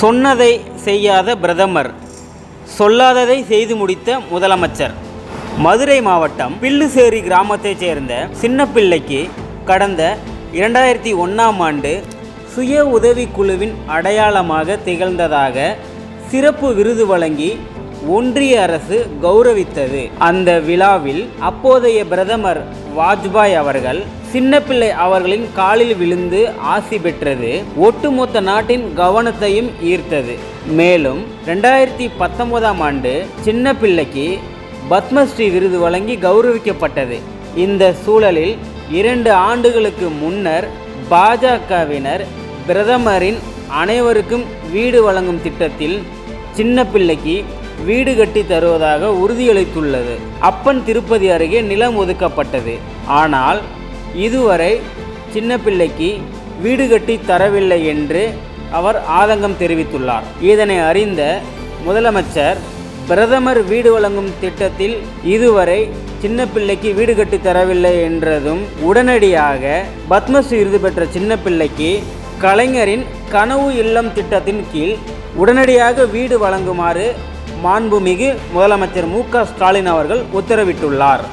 சொன்னதை செய்யாத பிரதமர் சொல்லாததை செய்து முடித்த முதலமைச்சர். மதுரை மாவட்டம் பில்லுசேரி கிராமத்தைச் சேர்ந்த சின்ன பிள்ளைக்கு கடந்த இரண்டாயிரத்தி ஒன்றாம் ஆண்டு சுய உதவிக்குழுவின் அடையாளமாக திகழ்ந்ததாக சிறப்பு விருது வழங்கி ஒன்றிய அரசு கௌரவித்தது. அந்த விழாவில் அப்போதைய பிரதமர் வாஜ்பாய் அவர்கள் சின்னப்பிள்ளை அவர்களின் காலில் விழுந்து ஆசி பெற்றது ஒட்டுமொத்த நாட்டின் கவனத்தையும் ஈர்த்தது. மேலும் ரெண்டாயிரத்தி பத்தொன்பதாம் ஆண்டு சின்னப்பிள்ளைக்கு பத்மஸ்ரீ விருது வழங்கி கௌரவிக்கப்பட்டது. இந்த சூழலில் இரண்டு ஆண்டுகளுக்கு முன்னர் பாஜகவினர் பிரதமரின் அனைவருக்கும் வீடு வழங்கும் திட்டத்தில் சின்ன பிள்ளைக்கு வீடு கட்டி தருவதாக உறுதியளித்துள்ளது. அப்பன் திருப்பதி அருகே நிலம் ஒதுக்கப்பட்டது. ஆனால் இதுவரை சின்ன பிள்ளைக்கு வீடு கட்டி தரவில்லை என்று அவர் ஆதங்கம் தெரிவித்துள்ளார். இதனை அறிந்த முதலமைச்சர் பிரதமர் வீடு வழங்கும் திட்டத்தில் இதுவரை சின்ன பிள்ளைக்கு வீடு கட்டி தரவில்லை என்றதும் உடனடியாக பத்மஸ்ரீ விருது பெற்ற சின்ன பிள்ளைக்கு கலைஞரின் கனவு இல்லம் திட்டத்தின் கீழ் உடனடியாக வீடு வழங்குமாறு மாண்புமிகு முதலமைச்சர் மு க ஸ்டாலின் அவர்கள் உத்தரவிட்டுள்ளார்.